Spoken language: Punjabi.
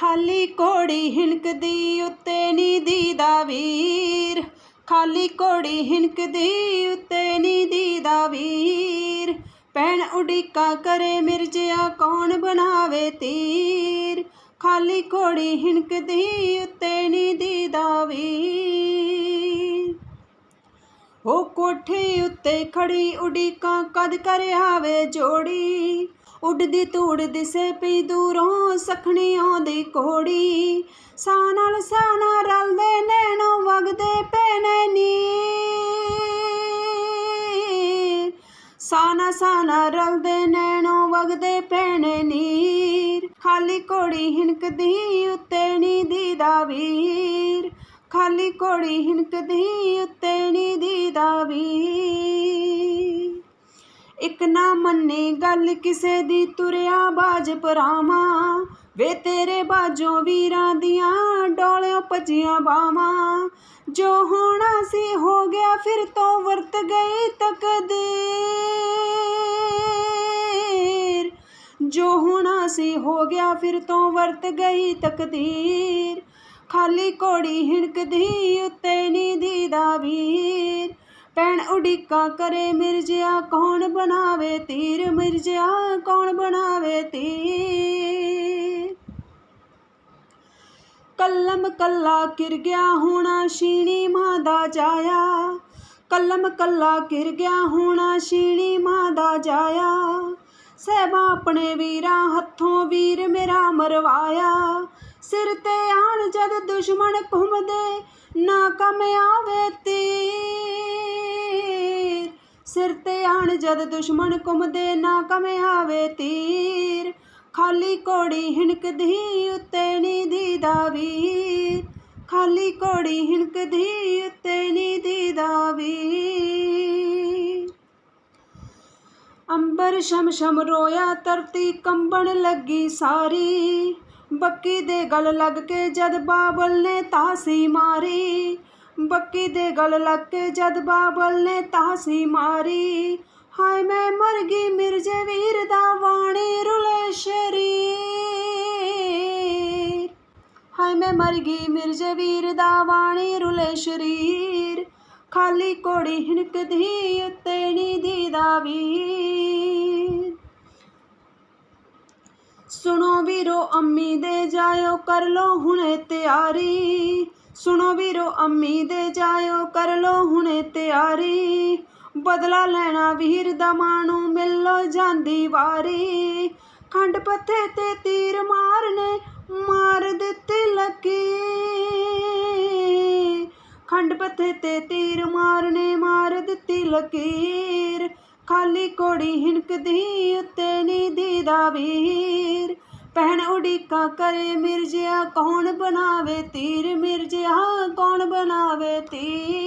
ਖਾਲੀ ਕੋੜੀ ਹਿਣਕਦੀ ਉੱਤੇ ਨੀ ਦੀਦਾ ਵੀਰ। ਖਾਲੀ ਕੋੜੀ ਹਿਣਕਦੀ ਉੱਤੇ ਨੀ ਦੀਦਾ ਵੀਰ। ਪੈਣ ਉਡੀਕਾ ਕਰੇ ਮਿਰਜਿਆ ਕੌਣ ਬਣਾਵੇ ਤੀਰ। ਖਾਲੀ ਕੋੜੀ ਹਿਣਕਦੀ ਉੱਤੇ ਨੀ ਦੀਦਾ ਵੀਰ। ਉਹ ਕੋਠੇ ਉੱਤੇ ਖੜੀ ਉਡੀਕਾਂ, ਕਦ ਕਰਿਆਵੇ ਜੋੜੀ। ਉੱਡਦੀ ਧੂੜ ਦਿਸੇ ਪਈ ਦੂਰੋਂ ਸਖਣੀ ਆਉਂਦੀ ਕੋੜੀ ਸਾ ਨਾਲ ਸਾ ਨਾਲ ਰਲਦੇ ਨੈਣੋਂ ਵਗਦੇ ਪੈਣੇ ਨੀ ਸਾਨਾ ਸਾਨਾ ਰਲਦੇ ਨੈਣੋਂ ਵਗਦੇ ਪੈਣੇ ਨੀਰ। ਖਾਲੀ ਕੋੜੀ ਹਿਣਕਦੀ ਉੱਤੇ ਨੀ ਦੀਦਾ ਵੀਰ। ਖਾਲੀ ਕੋੜੀ ਹਿਣਕਦੀ ਉੱਤੇ ਨੀ ਦੀਦਾ ਵੀਰ। ਇੱਕ ਨਾ ਮੰਨੇ ਗੱਲ ਕਿਸੇ ਦੀ, ਤੁਰਿਆ ਬਾਜ ਪਰਾਵਾਂ ਵੇ ਤੇਰੇ ਬਾਜੋ ਵੀਰਾਂ ਦੀਆਂ ਡੋਲਿਓ ਭਜੀਆਂ ਬਾਵਾਂ। ਜੋ ਹੋਣਾ ਸੀ ਹੋ ਗਿਆ, ਫਿਰ ਤੋਂ ਵਰਤ ਗਈ ਤਕਦੀਰ। ਜੋ ਹੋਣਾ ਸੀ ਹੋ ਗਿਆ, ਫਿਰ ਤੋਂ ਵਰਤ ਗਈ ਤਕਦੀਰ। ਖਾਲੀ ਕੋੜੀ ਹਿਣਕਦੀ, ਉੱਤੇ ਨੀ ਦੀਦਾ ਵੀਰ ਭੈਣ ਉਡੀਕਾਂ ਕਰੇ ਮਿਰਜਿਆ, ਕੌਣ ਬਣਾਵੇ ਤੀਰ? ਮਿਰਜਿਆ, ਕੌਣ ਬਣਾਵੇ ਤੀਰ? ਕਲਮ ਕੱਲਾ ਕਿਰ ਗਿਆ ਹੋਣਾ ਸ਼ੀਣੀ ਮਾਂ ਦਾ ਜਾਇਆ। ਕਲਮ ਕੱਲਾ ਕਿਰ ਗਿਆ ਹੋਣਾ ਸ਼ੀਣੀ ਮਾਂ ਦਾ ਜਾਇਆ। ਸਹਿਬਾ ਆਪਣੇ ਵੀਰਾਂ, ਹੱਥੋਂ ਵੀਰ ਮੇਰਾ ਮਰਵਾਇਆ। ਸਿਰ ਤੇ ਆਣ ਜਦ ਦੁਸ਼ਮਣ ਘੁੰਮਦੇ, ਨਾ ਕਮ ਆਵੇ ਤੀਰ। ਸਿਰ ਤੇ ਆਣ ਜਦ ਦੁਸ਼ਮਣ ਘੁੰਮਦੇ ਨਾ ਕਮ ਆਵੇ ਤੀਰ। ਖਾਲੀ ਕੋੜੀ ਹਿਣਕਦੀ ਉੱਤੇ ਨੀ ਦੀਦਾ ਵੀਰ। ਖਾਲੀ ਕੋੜੀ ਹਿਣਕਦੀ ਉੱਤੇ ਨੀ ਦੀਦਾ ਵੀਰ। ਅੰਬਰ ਸ਼ਮ ਸ਼ਮ ਰੋਇਆ ਧਰਤੀ ਕੰਬਣ ਲੱਗੀ ਸਾਰੀ। ਬੱਕੀ ਦੇ ਗਲ ਲੱਗ ਕੇ ਜਦ ਬਾਬਲ ਨੇ ਤਾਸੀ ਮਾਰੀ। ਬੱਕੀ ਦੇ ਗਲ ਲੱਗ ਕੇ ਜਦ ਬਾਬਲ ਨੇ ਤਾਸੀ ਮਾਰੀ, ਹਾਏ ਮੈਂ ਮਰ ਗਈ ਮਿਰਜੇ ਵੀਰ ਦਾ ਵਾਣੀ ਰੁਲੇ ਸ਼ਰੀਰ। ਹਾਏ ਮੈਂ ਮਰ ਗਈ ਮਿਰਜੇ ਵੀਰ ਦਾ ਵਾਣੀ ਰੁਲੇ ਸ਼ਰੀਰ, ਖਾਲੀ ਕੋੜੀ ਹਿਣਕਦੀ ਉੱਤੇ ਨੀ ਦੀਦਾ ਵੀਰ। ਸੁਣੋ ਵੀਰੋ, ਅੰਮੀ ਦੇ ਜਾਇਓ ਕਰ ਲੋ ਹੁਣੇ ਤਿਆਰੀ ਸੁਣੋ ਵੀਰੋ ਅੰਮੀ ਦੇ ਜਾਇਓ ਕਰ ਲੋ ਹੁਣੇ ਤਿਆਰੀ। ਬਦਲਾ ਲੈਣਾ ਵੀਰ ਦਾ ਮਾਣੂ, ਮਿਲ ਲੋ ਜਾਂਦੀ ਵਾਰੀ। ਖੰਡ ਪੱਥੇ ਤੇ ਤੀਰ ਮਾਰਨੇ, ਮਾਰ ਦਿੱਤੀ ਲੱਗੀ ਖੰਡ ਪੱਥੇ ਤੇ ਤੀਰ ਮਾਰਨੇ, ਮਾਰ ਦਿੱਤੀ ਲਕੀਰ। ਖਾਲੀ ਕੋੜੀ ਹਿਣਕਦੀ, ਉੱਤੇ ਨੀ ਦੀਦਾ ਵੀਰ। ਪਹਿਣ ਉਡੀਕਾਂ ਕਰੇ, ਮਿਰਜਿਆ ਕੌਣ ਬਣਾਵੇ ਤੀਰ? ਮਿਰਜਿਆ ਕੌਣ ਬਣਾਵੇ ਤੀਰ